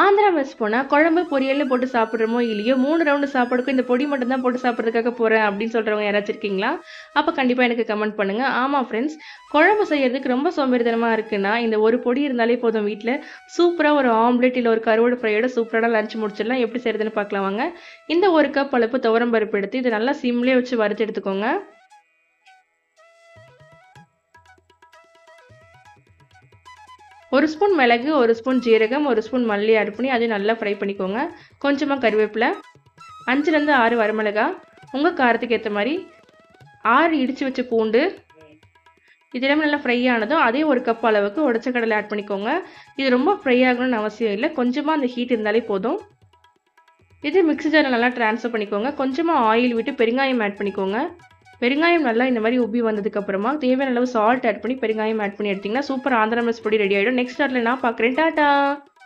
Andhra mess போனால் குழம்பு பொரியல் போட்டு சாப்பிட்றோமோ இல்லையோ மூணு ரவுண்டு சாப்பாடுக்கும் இந்த பொடி மட்டும் தான் போட்டு சாப்பிட்றதுக்காக போகிறேன் அப்படின்னு சொல்கிறவங்க யாராச்சும் இருக்கீங்களா? அப்போ கண்டிப்பாக எனக்கு கமெண்ட் பண்ணுங்கள் ஆமாம் ஃப்ரெண்ட்ஸ் குழம்பு செய்யறதுக்கு ரொம்ப சோம்பேறித்தனமாக இருக்குன்னா இந்த ஒரு பொடி இருந்தாலே போதும் வீட்டில் சூப்பராக ஒரு ஆம்லெட் இல்லை ஒரு கருவாடு ஃப்ரையோட சூப்பரான லஞ்ச் முடிச்சிடலாம். எப்படி செய்யறதுன்னு பார்க்கலாம் வாங்க. இந்த ஒரு கப் அளப்பு துவரம் பருப்பு எடுத்து இதை நல்லா சிம்லேயே வச்சு வறுத்து எடுத்துக்கோங்க. ஒரு ஸ்பூன் மிளகு ஒரு ஸ்பூன் ஜீரகம் ஒரு ஸ்பூன் மல்லி ஆட் பண்ணி அதையும் நல்லா ஃப்ரை பண்ணிக்கோங்க. கொஞ்சமாக கருவேப்பிலை அஞ்சுலேருந்து ஆறு வரமிளகா உங்கள் காரத்துக்கு ஏற்ற மாதிரி ஆறு இடித்து வச்ச பூண்டு இதெல்லாமே நல்லா ஃப்ரை ஆனதும் அதே ஒரு கப் அளவுக்கு உடச்ச கடலை ஆட் பண்ணிக்கோங்க. இது ரொம்ப ஃப்ரை ஆகணும்னு அவசியம் இல்லை கொஞ்சமாக அந்த ஹீட் இருந்தாலே போதும். இது மிக்ஸி ஜாரில் நல்லா ட்ரான்ஸ்ஃபர் பண்ணிக்கோங்க. கொஞ்சமாக ஆயில் விட்டு பெருங்காயம் ஆட் பண்ணிக்கோங்க. பெருங்காயம் நல்லா இந்த மாதிரி உப்பி வந்ததுக்கப்புறமா தேவையான அளவு சால்ட் ஆட் பண்ணி பெருங்காயம் ஆட் பண்ணி எடுத்திங்கன்னா சூப்பர் ஆந்திரா மிஸ் பொடி ரெடி ஆகிடும் நெக்ஸ்ட் அதில் நான் பார்க்குறேன் டாட்டா